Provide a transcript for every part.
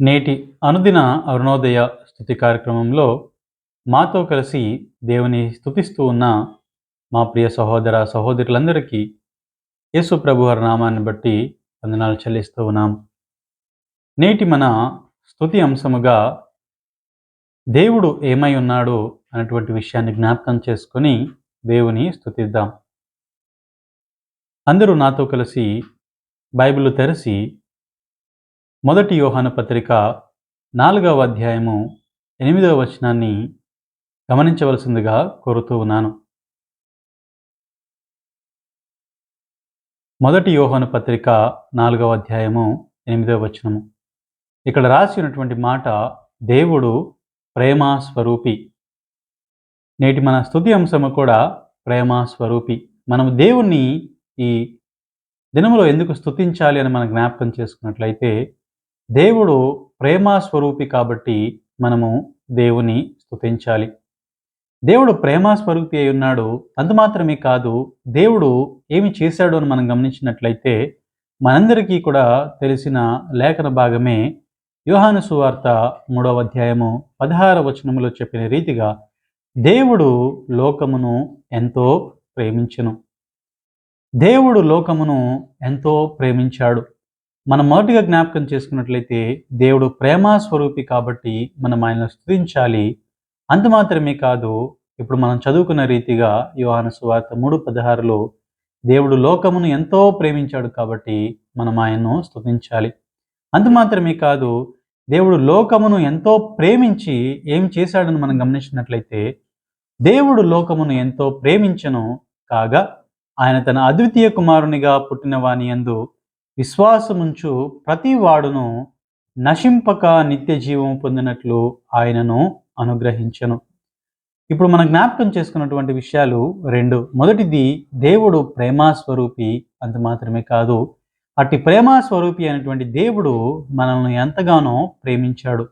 నేటి అనుదిన అరుణోదయ స్థుతి కార్యక్రమంలో మాతో కలిసి దేవుని స్థుతిస్తూ ఉన్న మా ప్రియ సహోదర సహోదరులందరికీ యేసు ప్రభువారి నామాన్ని బట్టి వందనాలు చెల్లిస్తూ ఉన్నాం. నేటి మన స్థుతి అంశముగా దేవుడు ఏమై ఉన్నాడు అనేటువంటి విషయాన్ని జ్ఞాపకం చేసుకొని దేవుని స్థుతిద్దాం అందరూ నాతో కలిసి బైబిల్ తెరిసి మొదటి యోహాను పత్రిక నాలుగవ అధ్యాయము ఎనిమిదవ వచనాన్ని గమనించవలసిందిగా కోరుతూ ఉన్నాను. మొదటి యోహాను పత్రిక నాలుగవ అధ్యాయము ఎనిమిదవ వచనము. ఇక్కడ రాసి ఉన్నటువంటి మాట దేవుడు ప్రేమ స్వరూపి నేటి మన స్థుతి అంశము కూడా ప్రేమ స్వరూపి మనం దేవుణ్ణి ఈ దినములో ఎందుకు స్థుతించాలి అని మనం జ్ఞాపకం చేసుకున్నట్లయితే దేవుడు ప్రేమ స్వరూపి కాబట్టి మనము దేవుని స్థుతించాలి దేవుడు ప్రేమ స్వరూపి అయి ఉన్నాడు అంతమాత్రమే కాదు దేవుడు ఏమి చేశాడు అని మనం గమనించినట్లయితే మనందరికీ కూడా తెలిసిన లేఖన భాగమే యోహాను సువార్త మూడవ అధ్యాయము పదహార వచనములో చెప్పిన రీతిగా దేవుడు లోకమును ఎంతో ప్రేమించను. దేవుడు లోకమును ఎంతో ప్రేమించాడు. మనం మొదటిగా జ్ఞాపకం చేసుకున్నట్లయితే దేవుడు ప్రేమ స్వరూపి కాబట్టి మనం ఆయన స్థుతించాలి అంత మాత్రమే కాదు ఇప్పుడు మనం చదువుకున్న రీతిగా యోహాను సువార్త మూడు పదహారులో దేవుడు లోకమును ఎంతో ప్రేమించాడు కాబట్టి మనం ఆయన్ను స్థుతించాలి అంత మాత్రమే కాదు దేవుడు లోకమును ఎంతో ప్రేమించి ఏం చేశాడని మనం గమనించినట్లయితే దేవుడు లోకమును ఎంతో ప్రేమించను కాగా ఆయన తన అద్వితీయ కుమారునిగా పుట్టిన వాని ఎందు విశ్వాసముంచు ప్రతి వాడును నశింపక నిత్య జీవం పొందినట్లు ఆయనను అనుగ్రహించను. ఇప్పుడు మనం జ్ఞాపకం చేసుకున్నటువంటి విషయాలు రెండు. మొదటిది దేవుడు ప్రేమా స్వరూపి అంత మాత్రమే కాదు. అట్టి ప్రేమా స్వరూపి అయినటువంటి దేవుడు మనల్ని ఎంతగానో ప్రేమించాడు.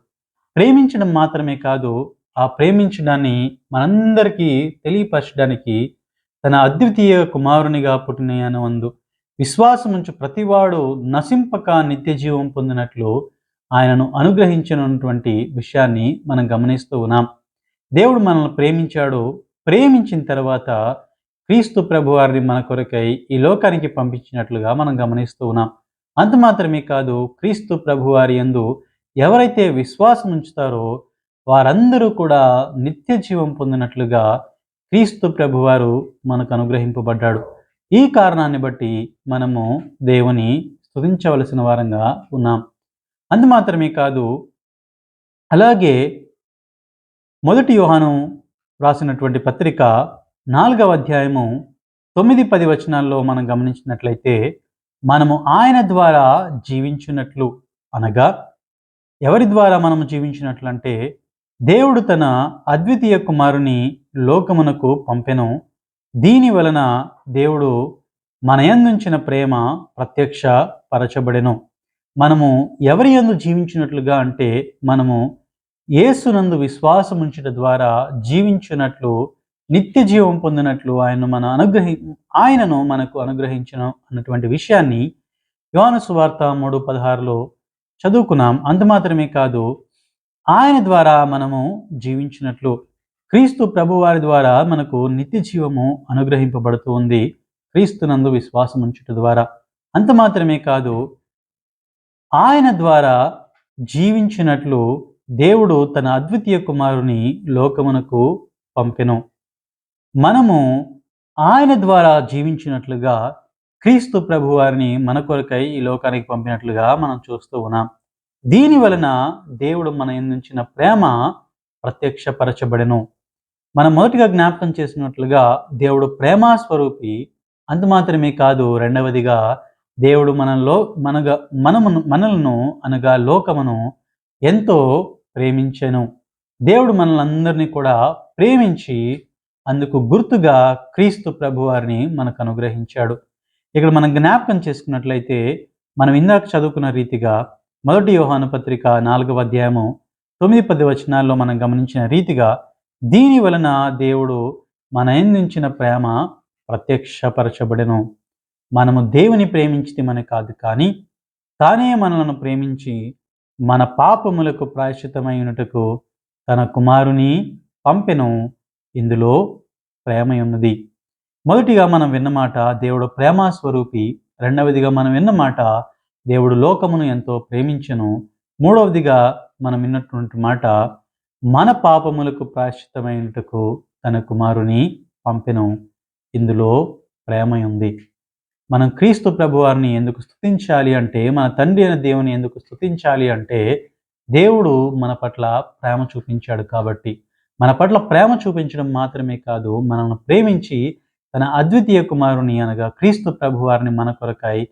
ప్రేమించడం మాత్రమే కాదు ఆ ప్రేమించడాన్ని మనందరికీ తెలియపరచడానికి తన అద్వితీయ కుమారునిగా పుట్టిన విశ్వాసం విశ్వాసముంచు ప్రతివాడు నశింపక నిత్య జీవం పొందినట్లు ఆయనను అనుగ్రహించినటువంటి విషయాన్ని మనం గమనిస్తూ ఉన్నాం. దేవుడు మనల్ని ప్రేమించాడు. ప్రేమించిన తర్వాత క్రీస్తు ప్రభువారిని మన కొరకై ఈ లోకానికి పంపించినట్లుగా మనం గమనిస్తూ ఉన్నాం. అంత మాత్రమే కాదు క్రీస్తు ప్రభువారి ఎందు ఎవరైతే విశ్వాసం ఉంచుతారో వారందరూ కూడా నిత్య జీవం పొందినట్లుగా క్రీస్తు ప్రభువారు మనకు అనుగ్రహింపబడ్డాడు. ఈ కారణాన్ని బట్టి మనము దేవుని స్తుతించవలసిన వారంగా ఉన్నాం. అందు మాత్రమే కాదు అలాగే మొదటి యోహాను రాసినటువంటి పత్రిక నాలుగవ అధ్యాయము తొమ్మిది పది వచనాల్లో మనం గమనించినట్లయితే మనము ఆయన ద్వారా జీవించినట్లు అనగా ఎవరి ద్వారా మనము జీవించినట్లు అంటే దేవుడు తన అద్వితీయ కుమారుని లోకమునకు పంపెను. దీని వలన దేవుడు మన యందుంచిన ప్రేమ ప్రత్యక్ష పరచబడెను. మనము ఎవరి యందు జీవించినట్లుగా అంటే మనము యేసునందు విశ్వాసం ఉంచడం ద్వారా జీవించినట్లు నిత్య జీవం పొందినట్లు ఆయన మన అనుగ్రహి ఆయనను మనకు అనుగ్రహించిన అన్నటువంటి విషయాన్ని యోన సువార్త మూడు పదహారులో చదువుకున్నాం. అంత మాత్రమే కాదు ఆయన ద్వారా మనము జీవించినట్లు. క్రీస్తు ప్రభువారి ద్వారా మనకు నిత్య జీవము అనుగ్రహింపబడుతూ ఉంది. క్రీస్తునందు విశ్వాసం ఉంచుట ద్వారా. అంత మాత్రమే కాదు ఆయన ద్వారా జీవించినట్లు దేవుడు తన అద్వితీయ కుమారుని లోకమునకు పంపెను. మనము ఆయన ద్వారా జీవించినట్లుగా క్రీస్తు ప్రభువారిని మన కొరకై ఈ లోకానికి పంపినట్లుగా మనం చూస్తూ ఉన్నాం. దీని వలన దేవుడు మన ఎందించిన ప్రేమ ప్రత్యక్షపరచబడెను. మనం మొదటిగా జ్ఞాపకం చేసినట్లుగా దేవుడు ప్రేమా స్వరూపి. అంత మాత్రమే కాదు రెండవదిగా దేవుడు మనలో మనగా మనము మనలను అనగా లోకమును ఎంతో ప్రేమించెను. దేవుడు మనలందరినీ కూడా ప్రేమించి అందుకు గుర్తుగా క్రీస్తు ప్రభువారిని మనకు అనుగ్రహించాడు. ఇక్కడ మనం జ్ఞాపకం చేసుకున్నట్లయితే మనం ఇందాక చదువుకున్న రీతిగా మొదటి యోహాను పత్రిక నాలుగవ అధ్యాయము తొమ్మిది పది వచనాల్లో మనం గమనించిన రీతిగా దీని వలన దేవుడు మన ఎందించిన ప్రేమ ప్రత్యక్షపరచబడెను. మనము దేవుని ప్రేమించితే మన కాదు కానీ తానే మనలను ప్రేమించి మన పాపములకు ప్రాయశ్చితమైనటకు తన కుమారుని పంపెను. ఇందులో ప్రేమ ఉన్నది మొదటిగా మనం విన్నమాట దేవుడు ప్రేమ స్వరూపి రెండవదిగా మనం విన్నమాట దేవుడు లోకమును ఎంతో ప్రేమించను. మూడవదిగా మనం విన్నటువంటి మాట మన పాపములకు ప్రాశ్చితమైనటకు తన కుమారుని పంపెను. ఇందులో ప్రేమ ఉంది. మనం క్రీస్తు ప్రభువారిని ఎందుకు స్థుతించాలి అంటే మన తండ్రి అయిన దేవుని ఎందుకు స్థుతించాలి అంటే దేవుడు మన పట్ల ప్రేమ చూపించాడు కాబట్టి. మన పట్ల ప్రేమ చూపించడం మాత్రమే కాదు మనల్ని ప్రేమించి తన అద్వితీయ కుమారుని అనగా క్రీస్తు ప్రభువారిని మన కొరకై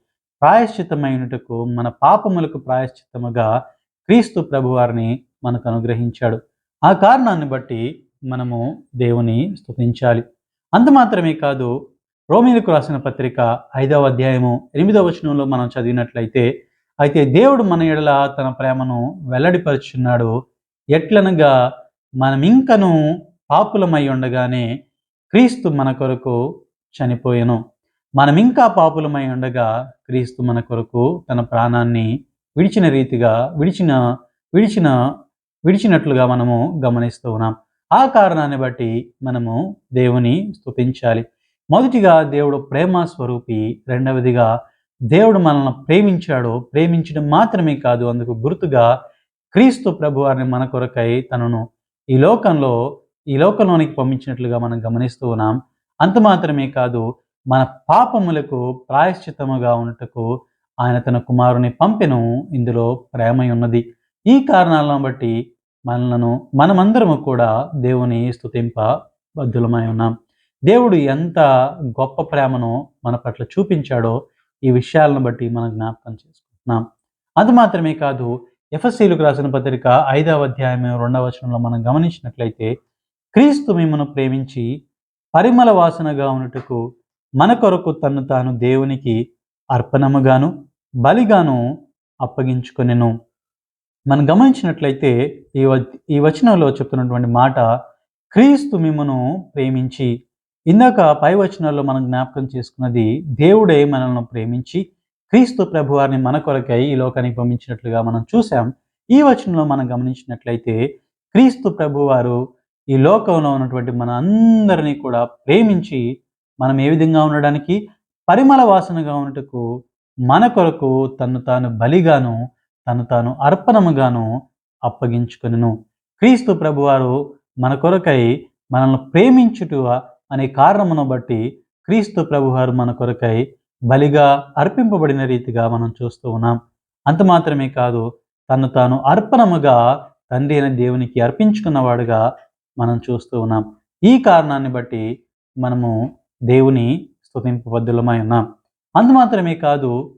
ప్రాయశ్చితమైనటకు మన పాపములకు ప్రాయశ్చిత్తముగా క్రీస్తు ప్రభువారిని మనకు అనుగ్రహించాడు. ఆ కారణాన్ని బట్టి మనము దేవుని స్తుతించాలి. అంత మాత్రమే కాదు రోమిలకు రాసిన పత్రిక ఐదవ అధ్యాయము ఎనిమిదవ వచనంలో మనం చదివినట్లయితే అయితే దేవుడు మన ఎడల తన ప్రేమను వెల్లడిపరుచున్నాడు. ఎట్లనగా మనం ఇంకను పాపులమై ఉండగానే క్రీస్తు మన కొరకు చనిపోయెను. మనం ఇంకా పాపులమై ఉండగా క్రీస్తు మన కొరకు తన ప్రాణాన్ని విడిచిన రీతిగా విడిచిన విడిచిన విడిచినట్లుగా మనము గమనిస్తూ ఉన్నాం. ఆ కారణాన్ని బట్టి మనము దేవుని స్తుతించాలి. మొదటిగా దేవుడు ప్రేమ స్వరూపి రెండవదిగా దేవుడు మనల్ని ప్రేమించాడు ప్రేమించడం మాత్రమే కాదు అందుకు గుర్తుగా క్రీస్తు ప్రభువారిని మన కొరకై తనను ఈ లోకంలో ఈ లోకంలోనికి పంపించినట్లుగా మనం గమనిస్తూ ఉన్నాం. అంత మాత్రమే కాదు మన పాపములకు ప్రాయశ్చితముగా ఉన్నట్టుకు ఆయన తన కుమారుని పంపెను. ఇందులో ప్రేమ ఉన్నది. ఈ కారణాలను బట్టి మనలను మనమందరము కూడా దేవుని స్తుతింప బద్ధులమై ఉన్నాం. దేవుడు ఎంత గొప్ప ప్రేమను మన పట్ల చూపించాడో ఈ విషయాలను బట్టి మనం జ్ఞాపకం చేసుకుంటున్నాం. అది మాత్రమే కాదు ఎఫ్ఎస్సీలకు రాసిన పత్రిక ఐదవ అధ్యాయం రెండవ వచనంలో మనం గమనించినట్లయితే క్రీస్తు మిమ్మను ప్రేమించి పరిమళ వాసనగా ఉన్నట్టుకు మన కొరకు తను తాను దేవునికి అర్పణముగాను బలిగాను అప్పగించుకొనెను. మనం గమనించినట్లయితే ఈ వ ఈ వచనంలో చెప్తున్నటువంటి మాట క్రీస్తు మిమ్మను ప్రేమించి ఇందాక పై వచనాల్లో మనం జ్ఞాపకం చేసుకున్నది దేవుడే మనల్ని ప్రేమించి క్రీస్తు ప్రభువారిని మన కొరకై ఈ లోకానికి పంపించినట్లుగా మనం చూసాం ఈ వచనంలో మనం గమనించినట్లయితే క్రీస్తు ప్రభువారు ఈ లోకంలో ఉన్నటువంటి మన అందరినీ కూడా ప్రేమించి మనం ఏ విధంగా ఉండడానికి పరిమళ వాసనగా ఉన్నట్టుకు మన కొరకు తను తాను బలిగాను తను తాను అర్పణముగాను అప్పగించుకొనును. క్రీస్తు ప్రభువారు మన కొరకై మనల్ని ప్రేమించుట అనే కారణమును బట్టి క్రీస్తు ప్రభువారు మన కొరకై బలిగా అర్పింపబడిన రీతిగా మనం చూస్తూ ఉన్నాం. అంత మాత్రమే కాదు తను తాను అర్పణముగా తండ్రి అయిన దేవునికి అర్పించుకున్నవాడుగా మనం చూస్తూ ఉన్నాం. ఈ కారణాన్ని బట్టి మనము దేవుని స్థుతింపబద్ధులమై ఉన్నాం. అంత మాత్రమే కాదు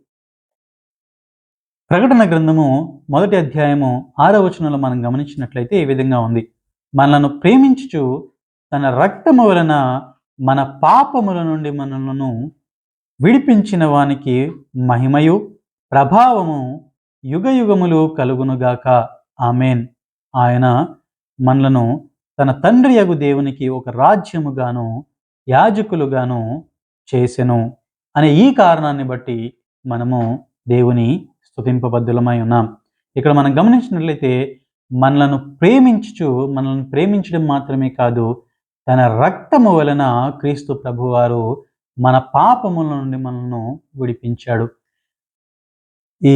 ప్రకటన గ్రంథము మొదటి అధ్యాయము ఆరో వచనంలో మనం గమనించినట్లయితే ఈ విధంగా ఉంది. మనలను ప్రేమించుచు తన రక్తము వలన మన పాపముల నుండి మనలను విడిపించిన వానికి మహిమయు ప్రభావము యుగ యుగములు కలుగునుగాక. ఆమెన్. ఆయన మనలను తన తండ్రి యగు దేవునికి ఒక రాజ్యముగాను యాజకులుగాను చేసెను. అనే ఈ కారణాన్ని బట్టి మనము దేవుని స్థుతింపబద్ధులమై ఉన్నాం. ఇక్కడ మనం గమనించినట్లయితే మనలను ప్రేమించుచు మనల్ని ప్రేమించడం మాత్రమే కాదు తన రక్తము వలన క్రీస్తు ప్రభువారు మన పాపముల నుండి మనల్ని విడిపించాడు. ఈ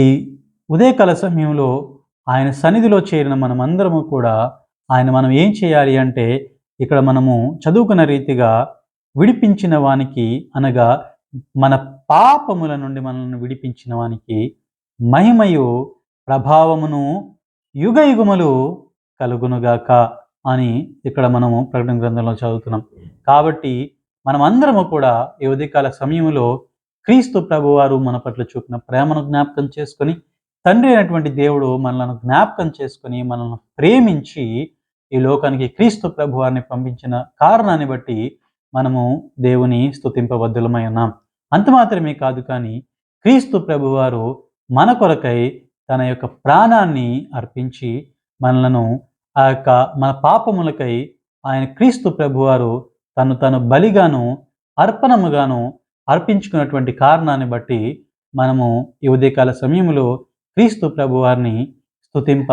ఉదయకాల సమయంలో ఆయన సన్నిధిలో చేరిన మనమందరము కూడా ఆయన మనం ఏం చేయాలి అంటే ఇక్కడ మనము చదువుకున్న రీతిగా విడిపించిన వానికి అనగా మన పాపముల నుండి మనల్ని విడిపించిన వానికి మహిమయు ప్రభావమును యుగ యుగములు కలుగునుగాక అని ఇక్కడ మనము ప్రకటన గ్రంథంలో చదువుతున్నాం. కాబట్టి మనమందరము కూడా ఈ ఉదయకాల సమయంలో క్రీస్తు ప్రభువారు మన పట్ల చూపిన ప్రేమను జ్ఞాపకం చేసుకొని తండ్రి అయినటువంటి దేవుడు మనలను జ్ఞాపకం చేసుకొని మనల్ని ప్రేమించి ఈ లోకానికి క్రీస్తు ప్రభువారిని పంపించిన కారణాన్ని బట్టి మనము దేవుని స్తుతింపబద్ధులమై ఉన్నాం. అంత మాత్రమే కాదు కానీ క్రీస్తు ప్రభువారు మన కొరకై తన యొక్క ప్రాణాన్ని అర్పించి మనలను ఆ యొక్క మన పాపములకై ఆయన క్రీస్తు ప్రభువారు తను తను బలిగాను అర్పణముగాను అర్పించుకున్నటువంటి కారణాన్ని బట్టి మనము ఈ ఉదయకాల సమయంలో క్రీస్తు ప్రభువారిని స్తుతింప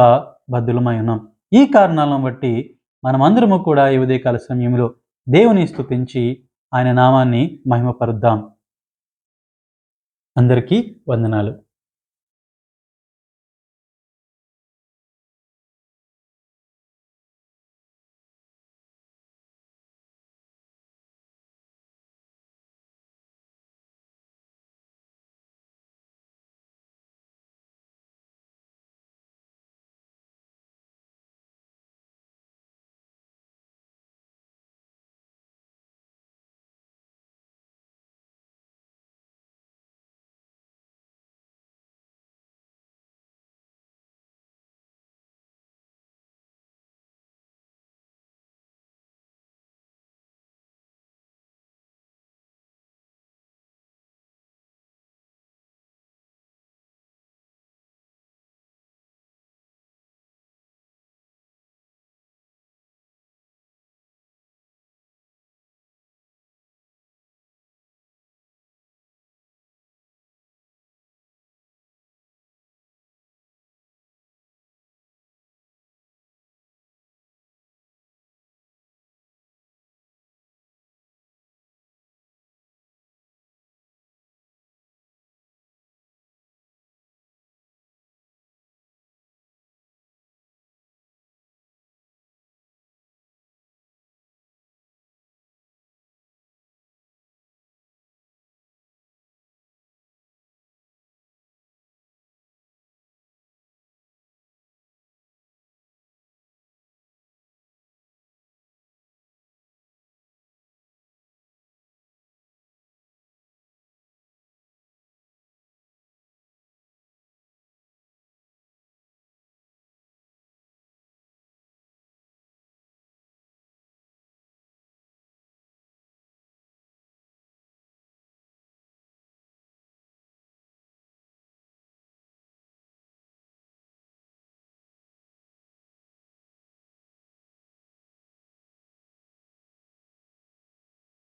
బద్దులమై ఉన్నాం. ఈ కారణాలను బట్టి మనమందరము కూడా ఈ ఉదయకాల సమయంలో దేవుని స్థుతించి ఆయన నామాన్ని మహిమపరుద్దాం. అందరికీ వందనాలు.